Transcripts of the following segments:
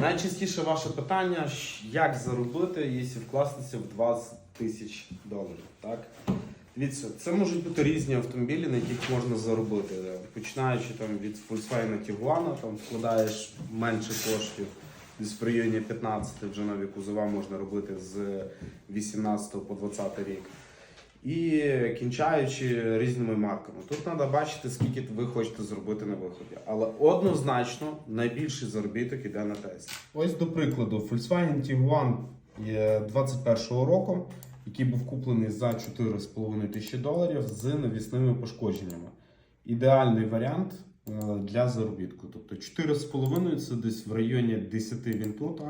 Найчастіше ваше питання, як заробити, якщо вкластися в 20 тисяч доларів. Так? Дивіться, це можуть бути різні автомобілі, на яких можна заробити. Починаючи там від Volkswagen Tiguan, там вкладаєш менше коштів, десь в районі 15 вже нові кузова можна робити з 18 по 20 рік. І кінчаючи різними марками. Тут треба бачити, скільки ви хочете зробити на виході. Але однозначно найбільший заробіток іде на Теслі. Ось до прикладу, Volkswagen Tiguan є 21-го року, який був куплений за 4,5 тисячі доларів з навісними пошкодженнями. Ідеальний варіант е, для заробітку. Тобто 4,5 це десь в районі 10 він тут,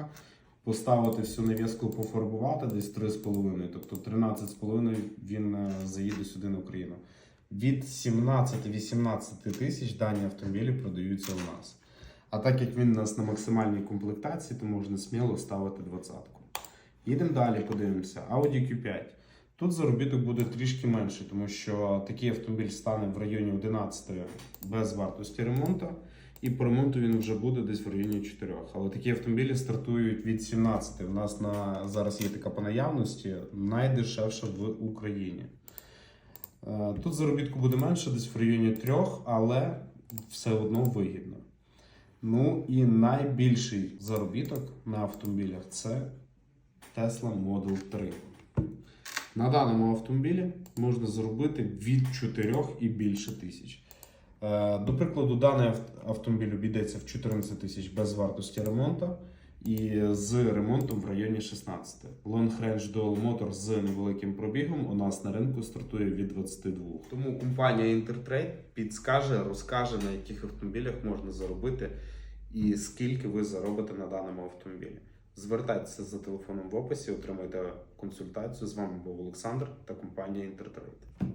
поставити всю навіску, пофарбувати десь 3,5, тобто 13,5 він е, заїде сюди на Україну. Від 17-18 тисяч дані автомобілі продаються у нас. А так як він у нас на максимальній комплектації, то можна сміло ставити двадцятку. Їдемо далі, подивимося. Audi Q5. Тут заробіток буде трішки менший, тому що такий автомобіль стане в районі 11 без вартості ремонту. І по ремонту він вже буде десь в районі 4. Але такі автомобілі стартують від 17. У нас на зараз є така по наявності, найдешевша в Україні. Е, Тут заробітку буде менше, десь в районі 3, але все одно вигідно. Ну і найбільший заробіток на автомобілях це Tesla Model 3. На даному автомобілі можна заробити від 4 і більше тисяч. Е, До прикладу, даний автомобіль обійдеться в 14 тисяч без вартості ремонту і з ремонтом в районі 16. Long Range Dual Motor з невеликим пробігом у нас на ринку стартує від 22. Тому компанія Intertrade підскаже, розкаже, на яких автомобілях можна заробити і скільки ви заробите на даному автомобілі. Звертайтеся за телефоном в описі, отримайте консультацію. З вами був Олександр та компанія Intertrade.